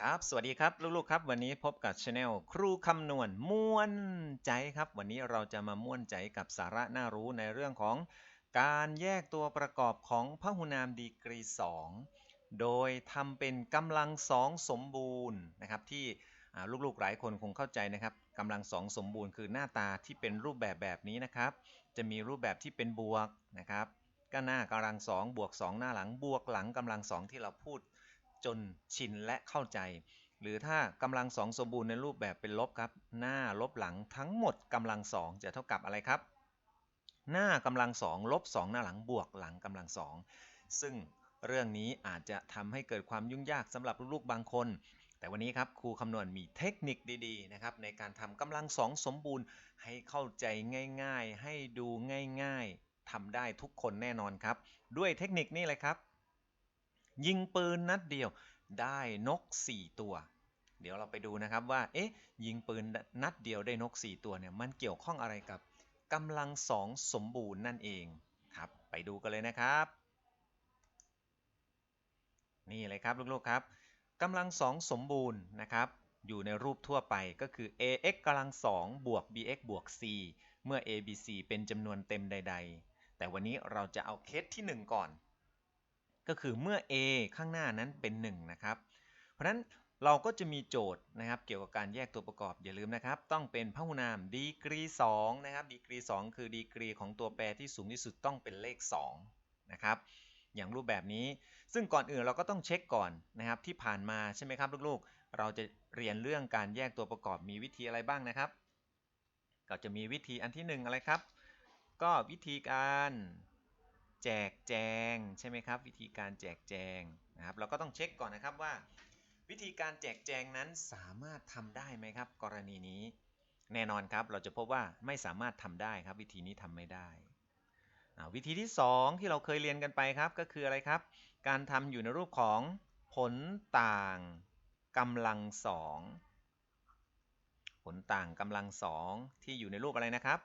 ครับ สวัสดีครับ ลูกๆครับ วันนี้พบกับช anel ครูคำนวณม่วนใจครับ วันนี้เราจะมาม่วนใจกับสาระน่ารู้ในเรื่องของการแยกตัวประกอบของพหุนามดีกรี 2 โดยทำเป็นกำลังสองสมบูรณ์นะครับที่ลูกๆหลายคนคงเข้าใจนะครับกำลังสองสมบูรณ์คือหน้าตาที่เป็นรูปแบบแบบนี้นะครับ จะมีรูปแบบที่เป็นบวกนะครับก็หน้ากำลังสองบวก2หน้าหลังบวกหลังกำลังสองที่เราพูด จนชินและเข้าใจ หรือถ้ากำลังสองสมบูรณ์ในรูปแบบเป็นลบครับ หน้าลบหลังทั้งหมดกำลังสองจะเท่ากับอะไรครับ หน้ากำลังสองลบสองหน้าหลังบวกหลังกำลังสองซึ่งเรื่องนี้อาจจะทำให้เกิดความยุ่งยากสำหรับลูกๆบางคน แต่วันนี้ครับครูคำนวณมีเทคนิคดีๆนะครับในการทำกำลังสองสมบูรณ์ให้เข้าใจง่ายๆ ให้ดูง่ายๆทำได้ทุกคนแน่นอนครับ ด้วยเทคนิคนี้เลยครับ ยิงปืนนัดเดียวได้นก 4 ตัว เดี๋ยวเราไปดูนะครับว่า เอ๊ะ ยิงปืนนัดเดียวได้นก 4 ตัวเนี่ย มันเกี่ยวข้องอะไรกับกำลังสองสมบูรณ์นั่นเองครับ ไปดูกันเลยนะครับ นี่เลยครับลูกๆครับกำลังสองสมบูรณ์นะครับ อยู่ในรูปทั่วไปก็คือ ax กำลังสองบวก bx บวก c เมื่อ a b c เป็นจำนวนเต็มใด ๆ แต่วันนี้เราจะเอาเคสที่ 1 ก่อน ก็คือเมื่อ a ข้างหน้านั้นเป็น1นะครับ เพราะฉะนั้นเราก็จะมีโจทย์นะครับเกี่ยวกับการแยกตัวประกอบอย่าลืมนะครับ ต้องเป็นพหุนามดีกรี2นะครับดีกรี 2 คือดีกรีของตัวแปรที่สูงที่สุดต้องเป็นเลข2นะครับอย่างรูปแบบนี้ ซึ่งก่อนอื่นเราก็ต้องเช็คก่อนนะครับที่ผ่านมาใช่ไหมครับลูกๆ เราจะเรียนเรื่องการแยกตัวประกอบมีวิธีอะไรบ้างนะครับ ก็จะมีวิธีอันที่ 1 อะไรครับ ก็วิธีการ แจกแจงใช่ไหมครับ วิธีการแจกแจงนะครับ เราก็ต้องเช็คก่อนนะครับว่า วิธีการแจกแจงนั้นสามารถทำได้ไหมครับ กรณีนี้ แน่นอนครับเราจะพบว่าไม่สามารถทำได้ครับ วิธีนี้ทำไม่ได้วิธีที่ 2 ที่เราเคยเรียนกันไปครับก็คืออะไรครับ การทำอยู่ในรูปของผลต่างกำลังสองผลต่างกำลังสองที่อยู่ในรูปอะไรนะครับ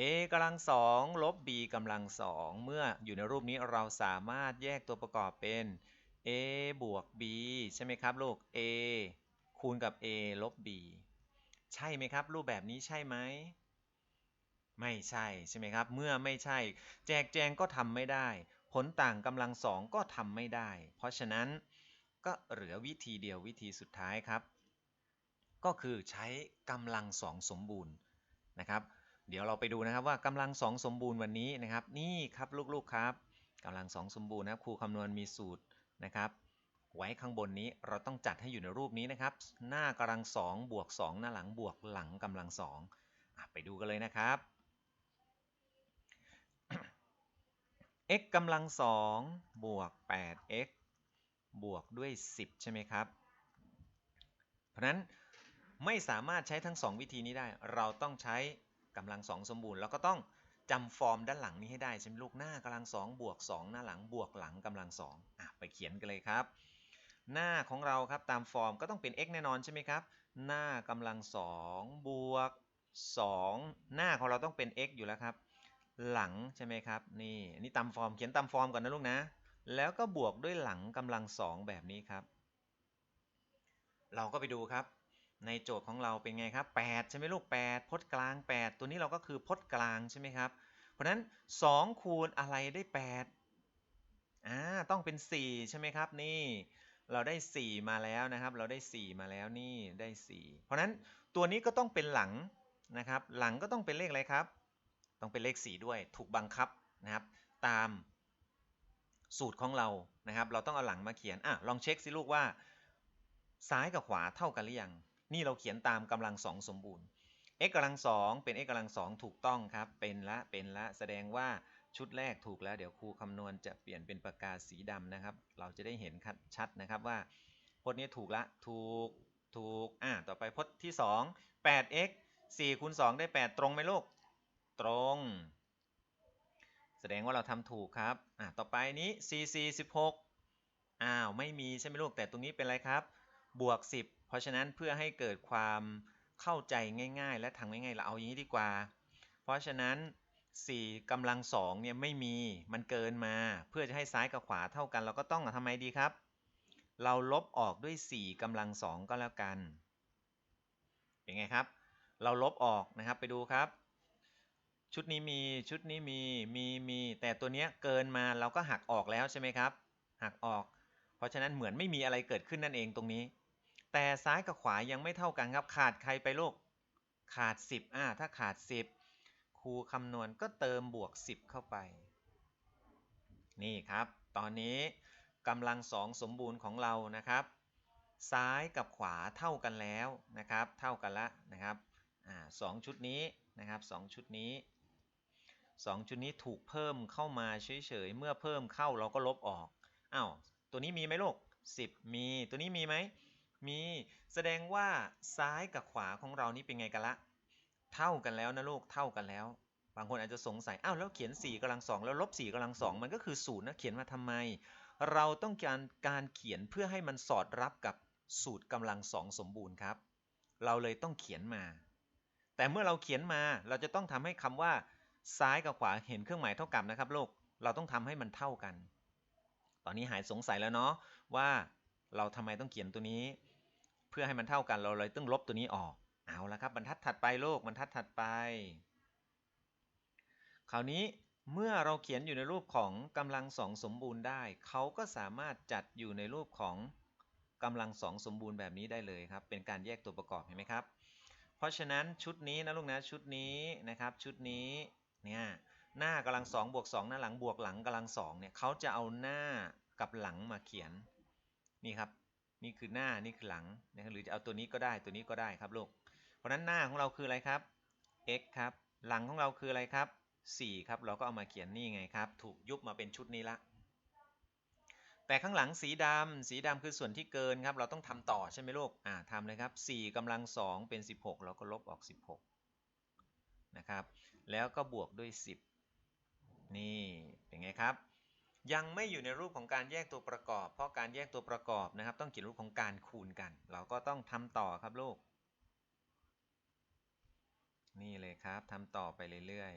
a กำลังสองลบ b กำลังสองเมื่ออยู่ในรูปนี้เราสามารถแยกตัวประกอบเป็น a บวก b ใช่ไหมครับลูก a คูณกับ a ลบ b ใช่ไหมครับ รูปแบบนี้ใช่ไหมไม่ใช่ใช่ไหมครับ เมื่อไม่ใช่ แจกแจงก็ทำไม่ได้ ผลต่างกำลังสองก็ทำไม่ได้ เพราะฉะนั้นก็เหลือวิธีเดียววิธีสุดท้ายครับ ก็คือใช้กำลังสองสมบูรณ์นะครับ เดี๋ยวเราไปดูนะครับว่ากำลังสองสมบูรณ์วันนี้นะครับ นี่ครับลูกๆครับกำลังสองสมบูรณ์นะครับครูคำนวณมีสูตรนะครับ ไว้ข้างบนนี้เราต้องจัดให้อยู่ในรูปนี้นะครับ หน้ากำลังสองบวก2หน้าหลังบวกหลังกำลังสองอไปดูกันเลยนะครับ x กำลังสองบวก 8x บวกด้วย 10 ใช่ไหมครับ เพราะฉะนั้นไม่สามารถใช้ทั้ง 2 วิธีนี้ได้ เราต้องใช้ กำลังสองสมบูรณ์ แล้วก็ต้องจำฟอร์มด้านหลังนี้ให้ได้ใช่ไหมลูกหน้ากำลังสองบวก2หน้าหลังบวกหลังกำลังสองอะไปเขียนกันเลยครับ หน้าของเราครับตามฟอร์มก็ต้องเป็น x แน่นอนใช่ไหมครับ หน้ากำลังสองบวก2หน้าของเราต้องเป็น x อยู่แล้วครับ หลังใช่ไหมครับนี่นี่ตามฟอร์มเขียนตามฟอร์มก่อนนะลูกนะ แล้วก็บวกด้วยหลังกำลังสองแบบนี้ครับ เราก็ไปดูครับ ในโจทย์ของเราเป็นไงครับ 8 ใช่ไหมลูก 8 พจน์กลาง 8 ตัวนี้เราก็คือพจน์กลางใช่ไหมครับ เพราะฉะนั้น 2 คูณอะไรได้ 8อ่าต้องเป็น 4 ใช่ไหมครับ นี่ เราได้ 4 มาแล้วนะครับ เราได้ 4 มาแล้วนี่ได้ 4 เพราะฉะนั้นตัวนี้ก็ต้องเป็นหลังนะครับ หลังก็ต้องเป็นเลขอะไรครับ ต้องเป็นเลข 4 ด้วย ถูกบังคับนะครับ ตามสูตรของเรานะครับ เราต้องเอาหลังมาเขียนอะลองเช็คสิลูกว่า ซ้ายกับขวาเท่ากันหรือยัง นี่เราเขียนตามกำลังสองสมบูรณ์ x กำลังสองเป็น x กำลังสองถูกต้องครับ เป็นละ เป็นละ แสดงว่าชุดแรกถูกแล้ว เดี๋ยวครูคำนวณจะเปลี่ยนเป็นปากกาสีดำนะครับ เราจะได้เห็นชัดนะครับว่าพจน์นี้ถูกละ ถูก ถูก อ่า ต่อไปพจน์ที่ 2 8x 4คูณ2ได้ 8 ตรงไหมลูก ตรง แสดงว่าเราทำถูกครับ อ่า ต่อไปนี้ 4 4 16 อ้าว ไม่มีใช่ไหมลูก แต่ตรงนี้เป็นอะไรครับ บวก 10 เพราะฉะนั้นเพื่อให้เกิดความเข้าใจง่าย ๆ และทำง่ายๆเราเอาอย่างนี้ดีกว่า เพราะฉะนั้น 4กำลัง2เนี่ยไม่มีมันเกินมา เพื่อจะให้ซ้ายกับขวาเท่ากัน เราก็ต้องทำไมดีครับ เราลบออกด้วย 4กำลังสองก็แล้วกันเป็นไงครับ เราลบออกนะครับไปดูครับ ชุดนี้มีชุดนี้มีมีมีแต่ตัวเนี้ยเกินมาเราก็หักออกแล้วใช่ไหมครับ หักออก เพราะฉะนั้นเหมือนไม่มีอะไรเกิดขึ้นนั่นเองตรงนี้ แต่ซ้ายกับขวายังไม่เท่ากันครับ ขาดใครไปลูก ขาด 10อ่าถ้าขาด 10 ครูคำนวณก็เติมบวก 10 เข้าไป นี่ครับ ตอนนี้กำลังสองสมบูรณ์ของเรานะครับ ซ้ายกับขวาเท่ากันแล้วนะครับ เท่ากันละนะครับอ่าสองชุดนี้นะครับสองชุดนี้สองชุดนี้ถูกเพิ่มเข้ามาเฉยๆ เมื่อเพิ่มเข้าเราก็ลบออกอ้าวตัวนี้มีไหมลูก10 มี ตัวนี้มีไหม มี แสดงว่าซ้ายกับขวาของเรานี่เป็นไงกันละ เท่ากันแล้วนะลูก เท่ากันแล้ว บางคนอาจจะสงสัย อ้าวแล้วเขียน4กำลังสองแล้วลบ4กำลังสองมันก็คือศูนย์นะเขียนมาทำไม เราต้องการการเขียนเพื่อให้มันสอดรับกับสูตรกำลังสองสมบูรณ์ครับ เราเลยต้องเขียนมา แต่เมื่อเราเขียนมาเราจะต้องทำให้คำว่า ซ้ายกับขวาเห็นเครื่องหมายเท่ากับนะครับลูก เราต้องทำให้มันเท่ากัน ตอนนี้หายสงสัยแล้วเนาะว่าเราทำไมต้องเขียนตัวนี้ เพื่อให้มันเท่ากันเราเลยต้องลบตัวนี้ออก เอาละครับบรรทัดถัดไปโลกบรรทัดถัดไป คราวนี้เมื่อเราเขียนอยู่ในรูปของกำลังสองสมบูรณ์ได้ เขาก็สามารถจัดอยู่ในรูปของกำลังสองสมบูรณ์แบบนี้ได้เลยครับ เป็นการแยกตัวประกอบเห็นไหมครับ เพราะฉะนั้นชุดนี้นะลูกนะชุดนี้นะครับชุดนี้เนี่ยหน้ากำลังสองบวกสองหน้าหลังบวกหลังกำลังสองเนี่ยเขาจะเอาหน้ากับหลังมาเขียนนี่ครับ นี่คือหน้านี่คือหลังนะครับหรือจะเอาตัวนี้ก็ได้ตัวนี้ก็ได้ครับลูกเพราะนั้นหน้าของเราคืออะไรครับ x ครับหลังของเราคืออะไรครับ 4 ครับ เราก็เอามาเขียนนี่ไงครับ ถูกยุบมาเป็นชุดนี้ละ แต่ข้างหลังสีดำสีดำคือส่วนที่เกินครับ เราต้องทำต่อใช่ไหมลูกอ่าทำเลยครับ4กำลัง 2 เป็น 16 เราก็ลบออก 16 นะครับ แล้วก็บวกด้วย 10 นี่เป็นไงครับ ยังไม่อยู่ในรูปของการแยกตัวประกอบ เพราะการแยกตัวประกอบนะครับ ต้องเขียนรูปของการคูณกัน เราก็ต้องทำต่อครับลูก นี่เลยครับทำต่อไปเรื่อย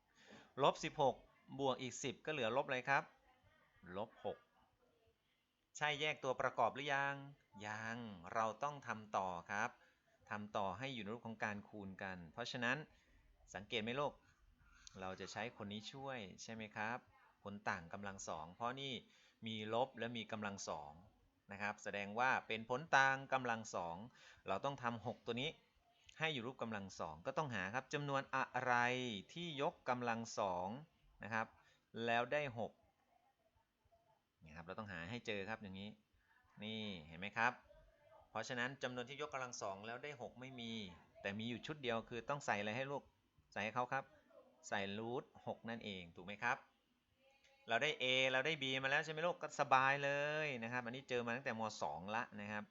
ๆลบ16 บวกอีก 10 ก็เหลือลบอะไรครับลบ6ใช่แยกตัวประกอบหรือยัง ยังเราต้องทำต่อครับทำต่อให้อยู่ในรูปของการคูณกัน เพราะฉะนั้นสังเกตไหมลูกเราจะใช้คนนี้ช่วยใช่ไหมครับ ลต่างกำลังสองเพราะนี่มีลบและมีกำลังสองนะครับ แสดงว่าเป็นผลต่างกำลังสองเราต้องทำ6ตัวนี้ให้อยู่รูปกำลังสองก็ต้องหาครับจำนวนอะไรที่ยกกำลังสองนะครับ แล้วได้6นี่ครับเราต้องหาให้เจอครับอย่างนี้ นี่เห็นไหมครับ เพราะฉะนั้นจำนวนที่ยกกำลังสองแล้วได้ 6 ไม่มี แต่มีอยู่ชุดเดียวคือต้องใส่อะไรให้ลูกใส่ให้เขาครับ ใส่รูท6นั่นเองถูกไหมครับ เราได้ A เราได้ B มาแล้วใช่ไหมลูกก็สบายเลยนะครับ อันนี้เจอมาตั้งแต่ม .2 ละนะครับ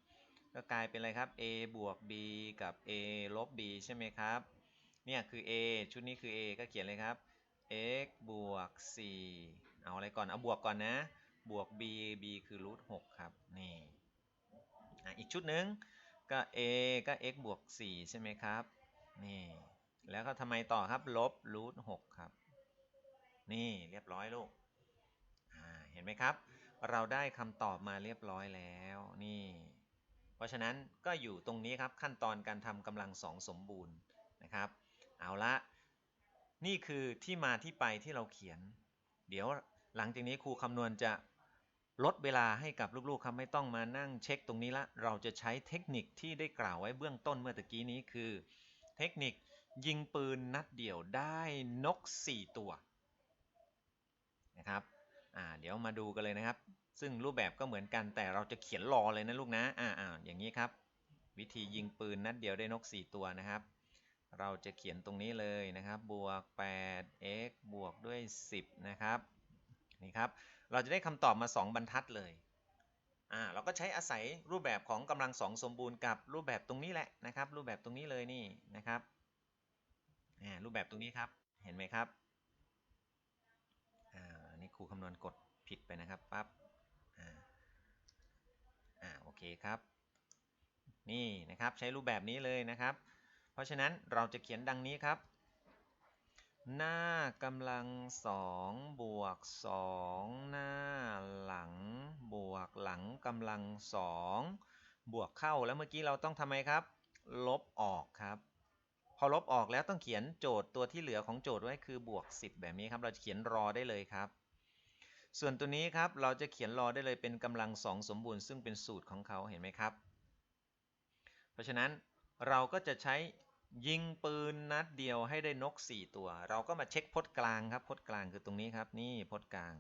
ก็กลายเป็นอะไรครับ a บวก b กับ a ลบ b ใช่ไหมครับ เนี่ยคือ a ชุดนี้คือ a ก็เขียนเลยครับ x บวก 4 เอาอะไรก่อน เอาบวกก่อนนะ บวก b b คือรูท6ครับ นี่อีกชุดหนึ่งก็ a ก็ x บวก 4 ใช่ไหมครับ นี่ แล้วก็ทำไมต่อครับ ลบรูท6ครับ นี่เรียบร้อยลูก เห็นไหมครับ เราได้คำตอบมาเรียบร้อยแล้วนี่ เพราะฉะนั้นก็อยู่ตรงนี้ครับขั้นตอนการทำกำลังสองสมบูรณ์นะครับ เอาละนี่คือที่มาที่ไปที่เราเขียน เดี๋ยวหลังจากนี้ครูคำนวณจะลดเวลาให้กับลูกๆครับไม่ต้องมานั่งเช็คตรงนี้ละ เราจะใช้เทคนิคที่ได้กล่าวไว้เบื้องต้นเมื่อตะกี้นี้คือ เทคนิคยิงปืนนัดเดี่ยวได้นก 4 ตัวนะครับ อ่าเดี๋ยวมาดูกันเลยนะครับ ซึ่งรูปแบบก็เหมือนกันแต่เราจะเขียนรอเลยนะลูกนะอ่าอ่าอย่างนี้ครับ วิธียิงปืนนัดเดียวได้นก 4 ตัวนะครับ เราจะเขียนตรงนี้เลยนะครับ บวก 8 x บวกด้วย 10 นะครับนี่ครับ เราจะได้คำตอบมา 2 บรรทัดเลยอ่าเราก็ใช้อาศัยรูปแบบของกำลังสองสมบูรณ์กับรูปแบบตรงนี้แหละนะครับ รูปแบบตรงนี้เลยนี่นะครับอ่ารูปแบบตรงนี้ครับเห็นไหมครับ ครูคำนวณกดผิดไปนะครับปั๊บอ่าอ่าโอเคครับ นี่นะครับใช้รูปแบบนี้เลยนะครับ เพราะฉะนั้นเราจะเขียนดังนี้ครับ หน้ากำลังสองบวกสองหน้าหลังบวกหลังกำลังสองบวกเข้าแล้วเมื่อกี้เราต้องทำไมครับ ลบออกครับพอลบออกแล้วต้องเขียนโจทย์ตัวที่เหลือของโจทย์ไว้คือบวก 10 แบบนี้ครับ เราจะเขียนรอได้เลยครับ ส่วนตัวนี้ครับเราจะเขียนรอได้เลยเป็นกำลังสองสมบูรณ์ซึ่งเป็นสูตรของเขาเห็นไหมครับ เพราะฉะนั้นเราก็จะใช้ยิงปืนนัดเดียวให้ได้นก 4 ตัว เราก็มาเช็คพจน์กลางครับพจน์กลางคือตรงนี้ครับ นี่พจน์กลาง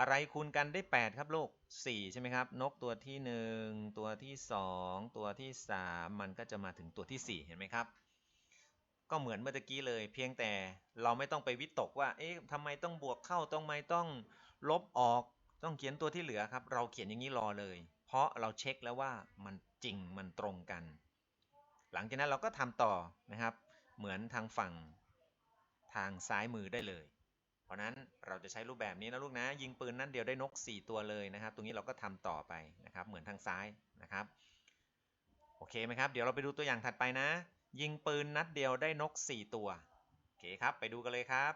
อะไรคูณกันได้ 8 ครับลูก4ใช่ไหมครับ นกตัวที่ 1 ตัวที่ 2 ตัวที่ 3 มันก็จะมาถึงตัวที่ 4 เห็นไหมครับ ก็เหมือนเมื่อกี้เลย เพียงแต่เราไม่ต้องไปวิตกว่าเอ๊ะทำไมต้องบวกเข้าต้องไม่ต้อง ลบออกต้องเขียนตัวที่เหลือครับ เราเขียนอย่างนี้รอเลย เพราะเราเช็คแล้วว่ามันจริงมันตรงกัน หลังจากนั้นเราก็ทำต่อนะครับ เหมือนทางฝั่งทางซ้ายมือได้เลย เพราะนั้นเราจะใช้รูปแบบนี้นะลูกนะ ยิงปืนนั่นเดียวได้นก 4 ตัวเลยนะครับ ตรงนี้เราก็ทำต่อไปนะครับ เหมือนทางซ้ายนะครับ โอเคไหมครับ เดี๋ยวเราไปดูตัวอย่างถัดไปนะ ยิงปืนนัดเดียวได้นก 4 ตัว โอเคครับ ไปดูกันเลยครับ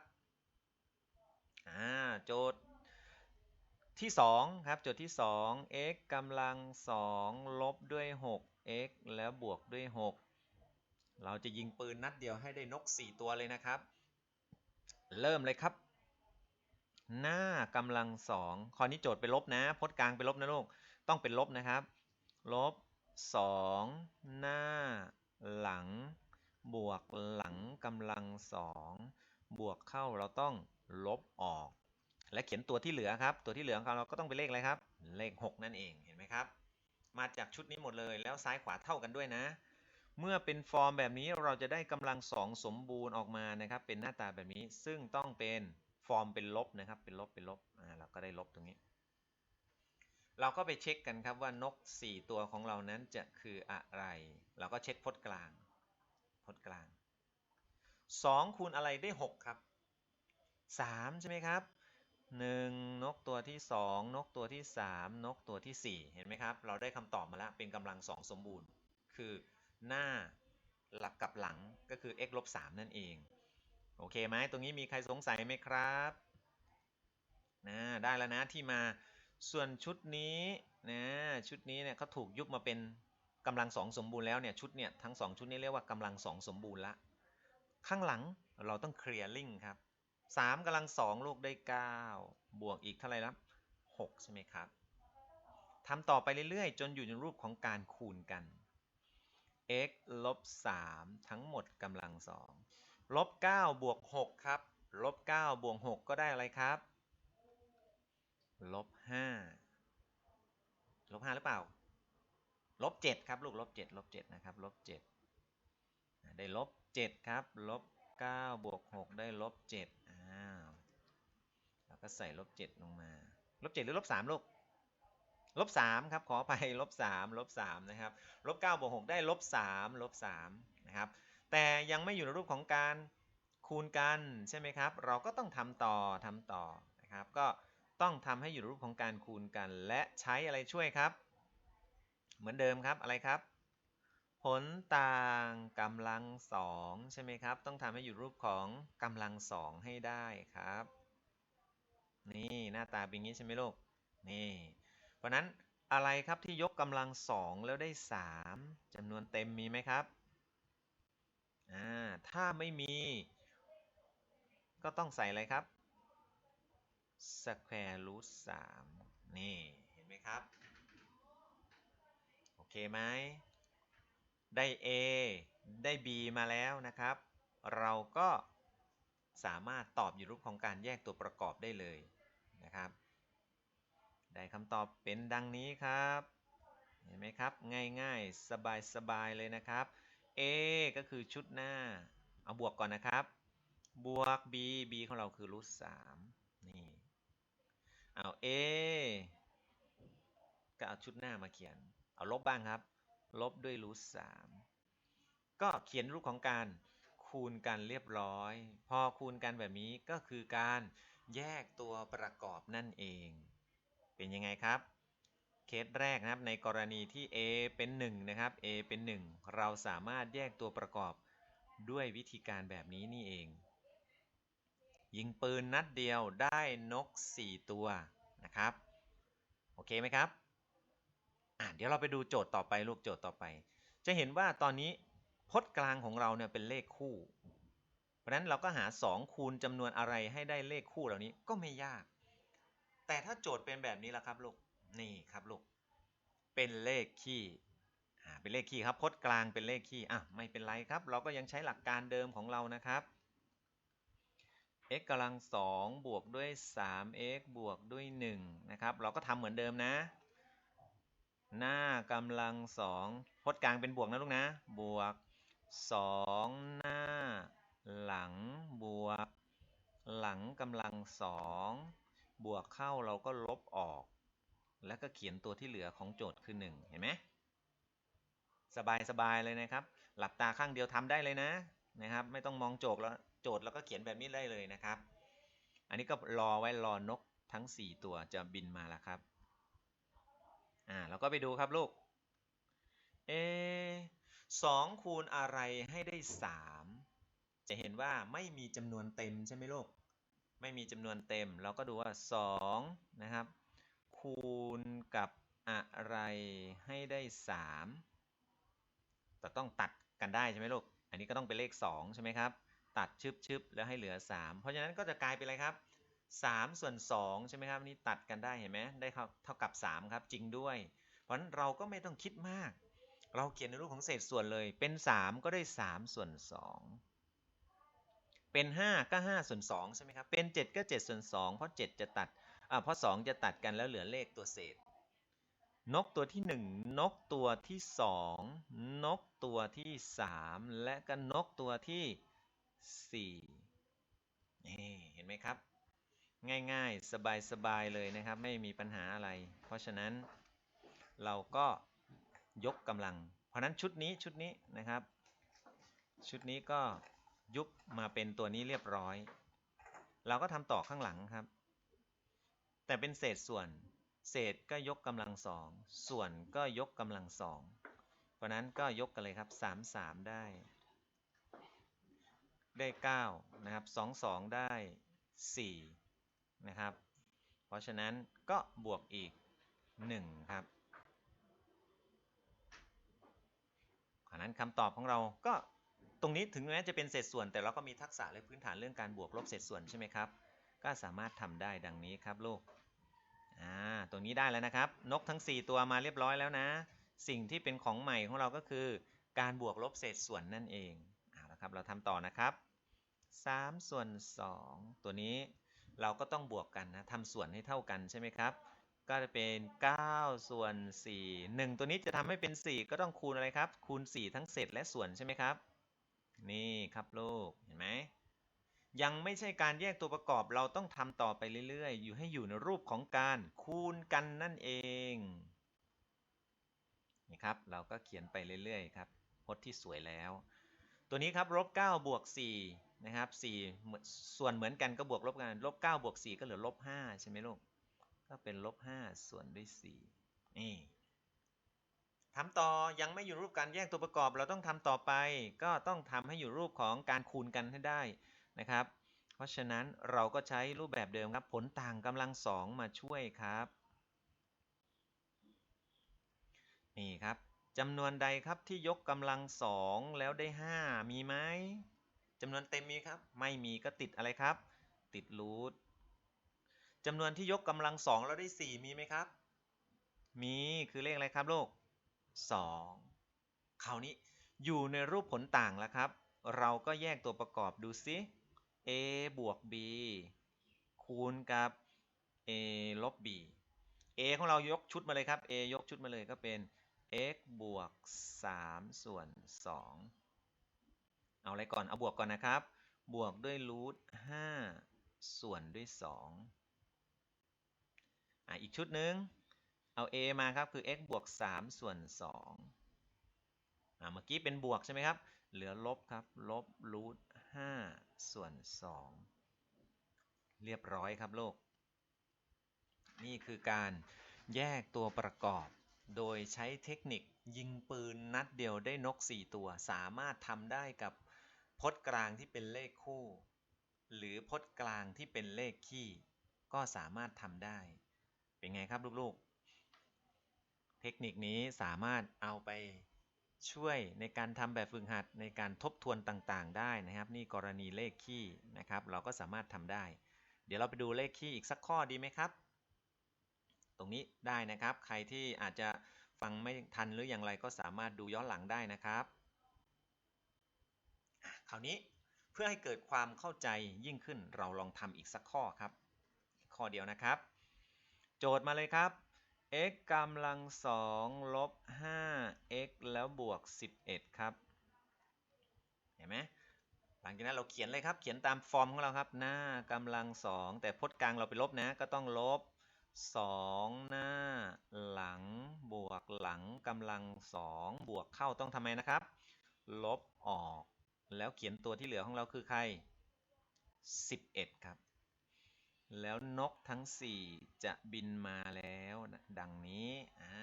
อ่า โจทย์ ที่2ครับโจทย์ที่ 2 x กำลัง 2 ลบด้วย 6 x แล้วบวกด้วย 6 เราจะยิงปืนนัดเดียวให้ได้นก 4 ตัวเลยนะครับ เริ่มเลยครับ หน้ากำลัง 2 ข้อนี้โจทย์เป็นลบนะพจน์กลางเป็นลบนะลูก ต้องเป็นลบนะครับ ลบ 2 หน้า หลัง บวกหลังกำลัง 2 บวกเข้าเราต้องลบออก และเขียนตัวที่เหลือครับ ตัวที่เหลือของเราก็ต้องเป็นเลขอะไรครับ เลข 6 นั่นเองเห็นไหมครับ มาจากชุดนี้หมดเลยแล้วซ้ายขวาเท่ากันด้วยนะ เมื่อเป็นฟอร์มแบบนี้เราจะได้กำลังสองสมบูรณ์ออกมานะครับ เป็นหน้าตาแบบนี้ซึ่งต้องเป็นฟอร์มเป็นลบนะครับ เป็นลบเป็นลบอ่าเราก็ได้ลบตรงนี้ เราก็ไปเช็คกันครับว่านก 4 ตัวของเรานั้นจะคืออะไร เราก็เช็คพจน์กลางพจน์กลาง2คูณอะไรได้ 6 ครับ 3 ใช่ไหมครับ 1นกตัวที่ 2 นกตัวที่ 3 นกตัวที่ 4 เห็นไหมครับ เราได้คำตอบมาแล้ว เป็นกำลัง 2 สมบูรณ์ คือหน้าหลักกับหลังก็คือ x ลบ3นั่นเอง โอเคไหมตรงนี้มีใครสงสัยไหมครับนะได้แล้วนะที่มาส่วนชุดนี้นะชุดนี้เนี่ยเขาถูกยุบมาเป็นกำลังสองสมบูรณ์แล้วเนี่ยชุดเนี่ยทั้งสองชุดนี้เรียกว่ากำลังสองสมบูรณ์ละข้างหลังเราต้องเคลียร์ลิงครับ สามกำลังสองลูกได้เก้าบวกอีกเท่าไหร่ละหกใช่ไหมครับทำต่อไปเรื่อยๆ จนอยู่ในรูปของการคูณกัน x ลบ3ทั้งหมดกำลัง2ลบ9บวก6ครับลบ9บวก6ก็ได้อะไรครับลบ5ลบ5หรือเปล่าลบ7ครับลูกลบ7ลบ7นะครับลบ7ได้ลบ7ครับลบ9บวก6ได้ลบ7 อ้าว แล้วก็ใส่ลบ7ลงมา ลบ7หรือลบ3ลูก ลบ3ครับ ขอไปลบ3ลบ3นะครับลบ9บวก6ได้ลบ3ลบ3นะครับ แต่ยังไม่อยู่ในรูปของการคูณกันใช่ไหมครับ เราก็ต้องทำต่อทำต่อนะครับ ก็ต้องทำให้อยู่ในรูปของการคูณกัน และใช้อะไรช่วยครับ เหมือนเดิมครับอะไรครับ ผลต่างกำลังสองใช่ไหมครับ ต้องทำให้อยู่รูปของกำลังสองให้ได้ครับ นี่หน้าตาเป็นงี้ใช่ไหมลูก นี่ เพราะนั้นอะไรครับที่ยกกำลังสองแล้วได้สามจำนวนเต็มมีไหมครับอ่าถ้าไม่มี ก็ต้องใส่อะไรครับ square root 3นี่ เห็นไหมครับ โอเคไหม ได้ a ได้ b มาแล้วนะครับ เราก็สามารถตอบอยู่รูปของการแยกตัวประกอบได้เลยนะครับ ได้คำตอบเป็นดังนี้ครับ เห็นไหมครับ ง่ายๆ สบายๆ เลยนะครับ a ก็คือชุดหน้า เอาบวกก่อนนะครับ บวก b b ของเราคือรูท3นี่ เอา a ก็เอาชุดหน้ามาเขียน เอาลบบ้างครับ ลบด้วยรูท3ก็เขียนรูปของการคูณกันเรียบร้อย พอคูณกันแบบนี้ก็คือการแยกตัวประกอบนั่นเอง เป็นยังไงครับ เคสแรกนะครับในกรณีที่ a เป็น 1 นะครับ a เป็น 1 เราสามารถแยกตัวประกอบด้วยวิธีการแบบนี้นี่เอง ยิงปืนนัดเดียวได้นก 4 ตัวนะครับ โอเคไหมครับ อะเดี๋ยวเราไปดูโจทย์ต่อไปลูกโจทย์ต่อไป จะเห็นว่าตอนนี้พจน์กลางของเราเนี่ยเป็นเลขคู่ เพราะฉะนั้นเราก็หา 2 คูณจำนวนอะไรให้ได้เลขคู่เหล่านี้ก็ไม่ยาก แต่ถ้าโจทย์เป็นแบบนี้ล่ะครับลูกนี่ครับลูกเป็นเลขคี่อ่าเป็นเลขคี่ครับพจน์กลางเป็นเลขคี่อะไม่เป็นไรครับ เราก็ยังใช้หลักการเดิมของเรานะครับ x กำลังสองบวกด้วย 3x บวกด้วย1นะครับ เราก็ทำเหมือนเดิมนะ หน้ากำลังสองพจน์กลางเป็นบวกนะลูกนะ บวก2หน้า หลังบวก หลังกำลังสองบวกเข้าเราก็ลบออก แล้วก็เขียนตัวที่เหลือของโจทย์คือ 1 เห็นไหมสบายสบายเลยนะครับ หลับตาข้างเดียวทำได้เลยนะนะครับ ไม่ต้องมองโจทย์แล้วโจทย์แล้วก็เขียนแบบนี้ได้เลยนะครับ อันนี้ก็รอไว้รอนกทั้ง 4 ตัวจะบินมาแล้วครับ อ่าเราก็ไปดูครับลูกเอสองคูณอะไรให้ได้3จะเห็นว่าไม่มีจำนวนเต็มใช่ไหมลูก ไม่มีจำนวนเต็ม เราก็ดูว่า2นะครับ คูณกับอะไรให้ได้3แต่ต้องตัดกันได้ใช่ไหมลูก อันนี้ก็ต้องเป็นเลข2ใช่ไหมครับ ตัดชึบชึบแล้วให้เหลือ3เพราะฉะนั้นก็จะกลายเป็นอะไรครับ 3 ส่วน 2 ใช่ไหมครับนี่ตัดกันได้เห็นไหมได้เท่ากับ 3 ครับจริงด้วย เพราะฉะนั้นเราก็ไม่ต้องคิดมาก เราเขียนในรูปของเศษส่วนเลย เป็น 3 ก็ได้ 3 ส่วน 2 เป็น 5 ก็ 5 ส่วน 2 ใช่ไหมครับ เป็น 7 ก็ 7 ส่วน 2 เพราะ 7 จะตัดอ่าเพราะ 2 จะตัดกันแล้วเหลือเลขตัวเศษ นกตัวที่ 1 นกตัวที่ 2 นกตัวที่ 3 และก็นกตัวที่ 4นี่เห็นไหมครับ ง่ายๆ สบายๆเลยนะครับ ไม่มีปัญหาอะไร เพราะฉะนั้นเราก็ยกกำลัง เพราะนั้นชุดนี้ชุดนี้นะครับ ชุดนี้ก็ยุบมาเป็นตัวนี้เรียบร้อย เราก็ทำต่อข้างหลังครับ แต่เป็นเศษส่วน เศษก็ยกกำลังสองส่วนก็ยกกำลังสองเพราะนั้นก็ยกกันเลยครับ3 3 ได้ ได้ 9 นะครับ 2 2 ได้ 4 นะครับ เพราะฉะนั้นก็บวกอีก 1 ครับอันนั้นคำตอบของเราก็ตรงนี้ถึงแม้จะเป็นเศษส่วน แต่เราก็มีทักษะและพื้นฐานเรื่องการบวกลบเศษส่วนใช่ไหมครับ ก็สามารถทำได้ดังนี้ครับลูก อ่า ตรงนี้ได้แล้วนะครับ นกทั้ง 4 ตัวมาเรียบร้อยแล้วนะ สิ่งที่เป็นของใหม่ของเราก็คือ การบวกลบเศษส่วนนั่นเอง เอาละครับ เราทำต่อนะครับ3ส่วน2ตัวนี้ เราก็ต้องบวกกันนะทำส่วนให้เท่ากันใช่ไหมครับ ก็จะเป็น 9 ส่วน 4 1 ตัวนี้จะทำให้เป็น 4 ก็ต้องคูณอะไรครับ คูณ 4 ทั้งเศษและส่วนใช่ไหมครับ นี่ครับลูก เห็นไหม ยังไม่ใช่การแยกตัวประกอบ เราต้องทำต่อไปเรื่อยๆ อยู่ให้อยู่ในรูปของการคูณกันนั่นเองนี่ครับ เราก็เขียนไปเรื่อยๆครับพจน์ที่สวยแล้ว ตัวนี้ครับลบ9บวก4 นะครับ4ส่วนเหมือนกันก็บวกลบกันลบ9บวก4ก็เหลือลบ5ใช่ไหมลูกก็เป็นลบ5ส่วนด้วย4นี่ทำต่อยังไม่อยู่รูปการแยกตัวประกอบเราต้องทำต่อไป ก็ต้องทำให้อยู่รูปของการคูณกันให้ได้นะครับ เพราะฉะนั้นเราก็ใช้รูปแบบเดิมครับผลต่างกำลังสองมาช่วยครับนี่ครับจำนวนใดครับที่ยกกำลังสองแล้วได้ 5 มีไหม จำนวนเต็มมีครับ ไม่มีก็ติดอะไรครับ ติดรูทจำนวนที่ยกกำลังสองแล้วได้4มีไหมครับ มีคือเลขอะไรครับลูก2คราวนี้อยู่ในรูปผลต่างแล้วครับ เราก็แยกตัวประกอบดูซิ a บวก b คูณกับ a ลบ b a ของเรายกชุดมาเลยครับ a ยกชุดมาเลยก็เป็น x บวก 3 ส่วน 2 เอาอะไรก่อน เอาบวกก่อนนะครับ บวกด้วยรูท5ส่วนด้วย2อะอีกชุดหนึ่งเอา a มาครับ คือ x บวก3ส่วน2อะเมื่อกี้เป็นบวกใช่ไหมครับ เหลือลบครับ ลบรูท5ส่วน2เรียบร้อยครับโลก นี่คือการแยกตัวประกอบ โดยใช้เทคนิคยิงปืนนัดเดียวได้นก 4 ตัว สามารถทำได้กับ พจน์กลางที่เป็นเลขคู่ หรือพจน์กลางที่เป็นเลขคี่ ก็สามารถทำได้ เป็นไงครับลูกๆ เทคนิคนี้สามารถเอาไปช่วยในการทำแบบฝึกหัดในการทบทวนต่างๆ ได้นะครับ นี่กรณีเลขคี่นะครับ เราก็สามารถทำได้ เดี๋ยวเราไปดูเลขคี่อีกสักข้อดีไหมครับ ตรงนี้ได้นะครับ ใครที่อาจจะฟังไม่ทันหรืออย่างไรก็สามารถดูย้อนหลังได้นะครับ คราวนี้เพื่อให้เกิดความเข้าใจยิ่งขึ้นเราลองทำอีกสักข้อครับ ข้อเดียวนะครับ โจทย์มาเลยครับ x กำลังสองลบ 5x แล้วบวก 11 ครับ เห็นไหมหลังจากนั้นเราเขียนเลยครับ เขียนตามฟอร์มของเราครับ หน้ากำลังสองแต่พจน์กลางเราไปลบนะ ก็ต้องลบ 2 หน้า หลัง บวกหลังกำลังสองบวกเข้าต้องทำไมนะครับ ลบออก แล้วเขียนตัวที่เหลือของเราคือใคร 11 ครับ แล้วนกทั้ง 4 จะบินมาแล้วนะดังนี้อ่า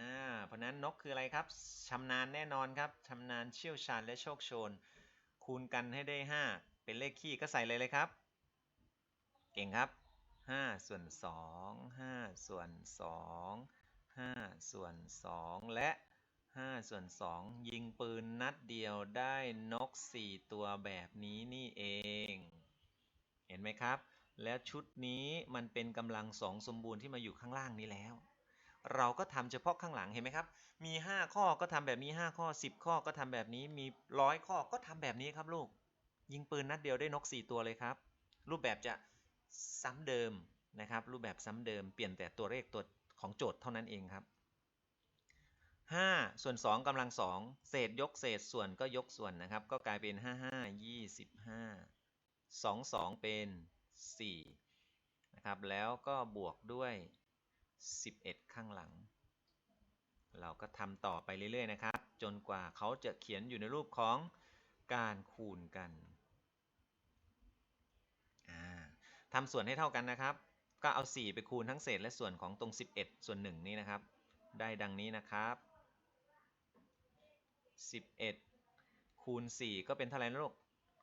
เพราะนั้นนกคืออะไรครับชำนาญแน่นอนครับชำนาญเชี่ยวชาญและโชคโชน คูณกันให้ได้ 5 เป็นเลขคี่ก็ใส่เลยเลยครับ เก่งครับ 5 ส่วน 2 5 ส่วน 2 5 ส่วน 2 และ 5ส่วน2ยิงปืนนัดเดียวได้นก4ตัวแบบนี้นี่เอง เห็นไหมครับ แล้วชุดนี้มันเป็นกำลังสองสมบูรณ์ที่มาอยู่ข้างล่างนี้แล้ว เราก็ทำเฉพาะข้างหลังเห็นไหมครับ มี 5 ข้อก็ทำแบบนี้ 5 ข้อ 10 ข้อก็ทำแบบนี้มีร้อยข้อก็ทำแบบนี้ครับลูก ยิงปืนนัดเดียวได้นก 4 ตัวเลยครับ รูปแบบจะซ้ำเดิมนะครับ รูปแบบซ้ำเดิมเปลี่ยนแต่ตัวเลขตัวของโจทย์เท่านั้นเองครับ 5 ส่วน 2กำลัง 2 เศษยกเศษส่วนก็ยกส่วนนะครับ ก็กลายเป็น 5 5 25 2 2 เป็น 4 นะครับ แล้วก็บวกด้วย 11 ข้างหลัง เราก็ทำต่อไปเรื่อย ๆ นะครับ จนกว่าเขาจะเขียนอยู่ในรูปของการคูณกันอ่าทำส่วนให้เท่ากันนะครับ ก็เอา 4 ไปคูณทั้งเศษและส่วนของตรง 11 ส่วน 1 นี้นะครับ ได้ดังนี้นะครับ 11 คูณ 4 ก็เป็นเท่าไหร่นะลูก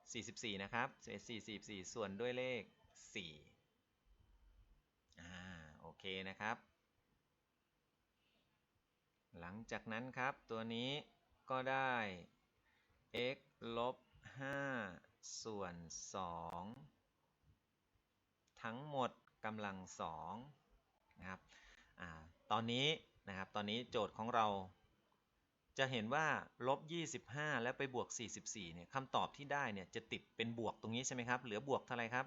44 นะครับเศษ4 44 ส่วนด้วยเลข 4 อ่า โอเคนะครับ หลังจากนั้นครับ ตัวนี้ก็ได้ x ลบ 5 ส่วน 2 ทั้งหมดกำลัง2นะครับอ่าตอนนี้นะครับ ตอนนี้โจทย์ของเรา จะเห็นว่าลบ 25 แล้วไปบวก 44 เนี่ยคำตอบที่ได้เนี่ยจะติดเป็นบวกตรงนี้ใช่ไหมครับ เหลือบวกเท่าไหร่ครับ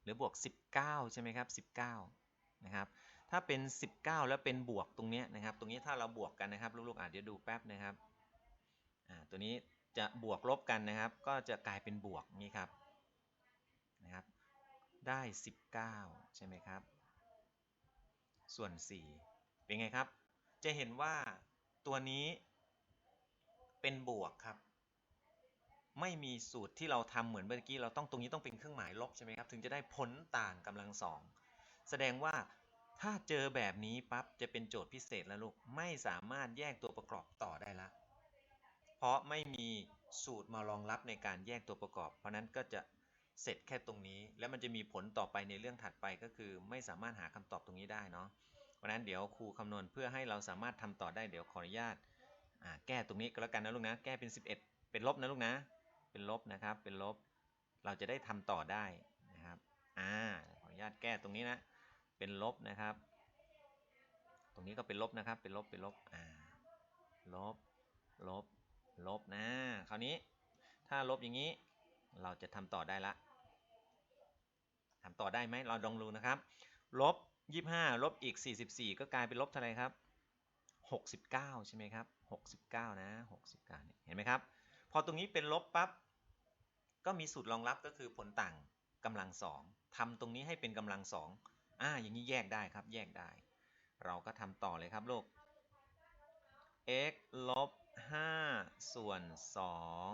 เหลือบวก 19 ใช่ไหมครับ 19 นะครับ ถ้าเป็น 19 แล้วเป็นบวกตรงนี้นะครับ ตรงนี้ถ้าเราบวกกันนะครับ ลูกๆอะเดี๋ยวดูแป๊บนะครับ อ่า ตัวนี้จะบวกลบกันนะครับ ก็จะกลายเป็นบวกนี้ครับ นะครับ ได้ 19 ใช่ไหมครับ ส่วน 4 เป็นไงครับ จะเห็นว่า ตัวนี้เป็นบวกครับ ไม่มีสูตรที่เราทำเหมือนเมื่อกี้ เราต้องตรงนี้ต้องเป็นเครื่องหมายลบใช่ไหมครับ ถึงจะได้ผลต่างกำลังสอง แสดงว่าถ้าเจอแบบนี้ปั๊บจะเป็นโจทย์พิเศษแล้วลูก ไม่สามารถแยกตัวประกอบต่อได้ละ เพราะไม่มีสูตรมารองรับในการแยกตัวประกอบ เพราะนั้นก็จะเสร็จแค่ตรงนี้ แล้วมันจะมีผลต่อไปในเรื่องถัดไปก็คือ ไม่สามารถหาคำตอบตรงนี้ได้เนาะ เพราะนั้นเดี๋ยวครูคำนวณเพื่อให้เราสามารถทำต่อได้เดี๋ยวขออนุญาตแก้ตรงนี้ก็แล้วกันนะลูกนะ แก้เป็น 11 เป็นลบนะลูกนะ เป็นลบนะครับ เป็นลบ เราจะได้ทำต่อได้นะครับ อ่า ขออนุญาตแก้ตรงนี้นะ เป็นลบนะครับ ตรงนี้ก็เป็นลบนะครับ เป็นลบ เป็นลบ อ่า ลบ ลบ ลบนะ คราวนี้ถ้าลบอย่างนี้ เราจะทำต่อได้ละทำต่อได้ไหมเราลองดูนะครับ ลบ 25ลบอีก44ก็กลายเป็นลบเท่าไหร่ครับ69ใช่ไหมครับ69นะ69เก้านี่ยเห็นไหมครับ พอตรงนี้เป็นลบปั๊บก็มีสูตรรองรับก็คือผลต่างกำลังสองทำตรงนี้ให้เป็นกำลังสองอ่าอย่างนี้แยกได้ครับแยกได้ เราก็ทำต่อเลยครับลูก x ลบ5ส่วน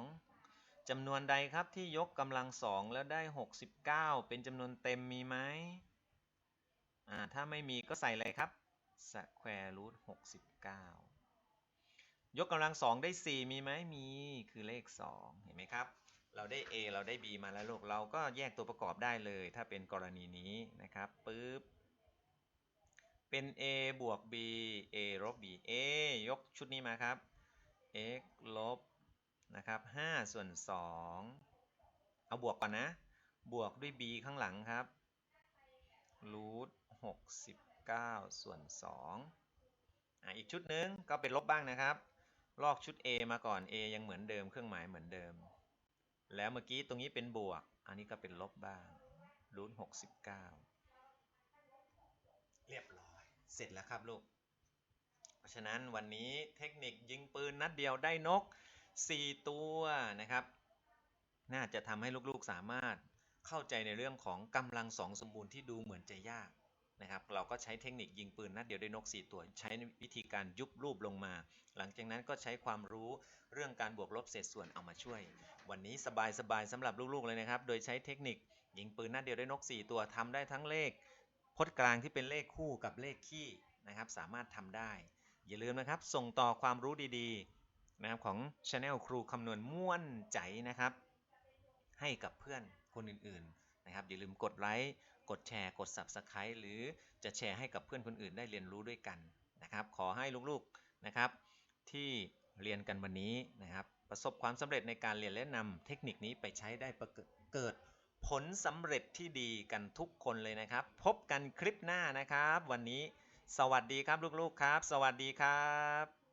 2จำนวนใดครับที่ยกกำลังสองแล้วได้ 69 เป็นจำนวนเต็มมีไหม อ่าถ้าไม่มีก็ใส่อะไรครับ square root 69 ยกกำลังสองได้ 4 มีไหมมีคือเลข 2 เห็นไหมครับ เราได้ A เราได้ B มาแล้วลูกเราก็แยกตัวประกอบได้เลย ถ้าเป็นกรณีนี้นะครับปึ๊บเป็น A บวก B A ลบ B A ยกชุดนี้มาครับ x ลบนะครับ5ส่วน 2 เอาบวกก่อนนะ บวกด้วย b ข้างหลังครับรูท 69 ส่วน2อะอีกชุดหนึ่งก็เป็นลบบ้างนะครับ ลอกชุด a มาก่อน a ยังเหมือนเดิมเครื่องหมายเหมือนเดิม แล้วเมื่อกี้ตรงนี้เป็นบวก อันนี้ก็เป็นลบบ้างรูท69 เรียบร้อย เสร็จแล้วครับลูก เพราะฉะนั้นวันนี้เทคนิคยิงปืนนัดเดียวได้นก 4 ตัวนะครับ น่าจะทำให้ลูกๆสามารถเข้าใจในเรื่องของกำลังสองสมบูรณ์ที่ดูเหมือนจะยาก นะครับเราก็ใช้เทคนิคยิงปืนนัดเดียวได้นก 4 ตัว ใช้วิธีการยุบรูปลงมา หลังจากนั้นก็ใช้ความรู้เรื่องการบวกลบเศษส่วนเอามาช่วย วันนี้สบายๆสำหรับลูกๆเลยนะครับ โดยใช้เทคนิคยิงปืนนัดเดียวได้นก 4 ตัวทำได้ทั้งเลขพจน์กลางที่เป็นเลขคู่กับเลขคี่นะครับสามารถทำได้ อย่าลืมนะครับส่งต่อความรู้ดีๆนะครับของ Channel ครูคำนวณม่วนใจนะครับ ให้กับเพื่อนคนอื่นๆนะครับอย่าลืมกดไลค์ กดแชร์ กด Subscribe หรือจะแชร์ให้กับเพื่อนคนอื่นได้เรียนรู้ด้วยกันนะครับ ขอให้ลูกๆนะครับ ที่เรียนกันวันนี้นะครับ ประสบความสำเร็จในการเรียนและนำเทคนิคนี้ไปใช้ได้เกิดผลสำเร็จที่ดีกันทุกคนเลยนะครับ พบกันคลิปหน้านะครับ วันนี้สวัสดีครับลูกๆครับ สวัสดีครับ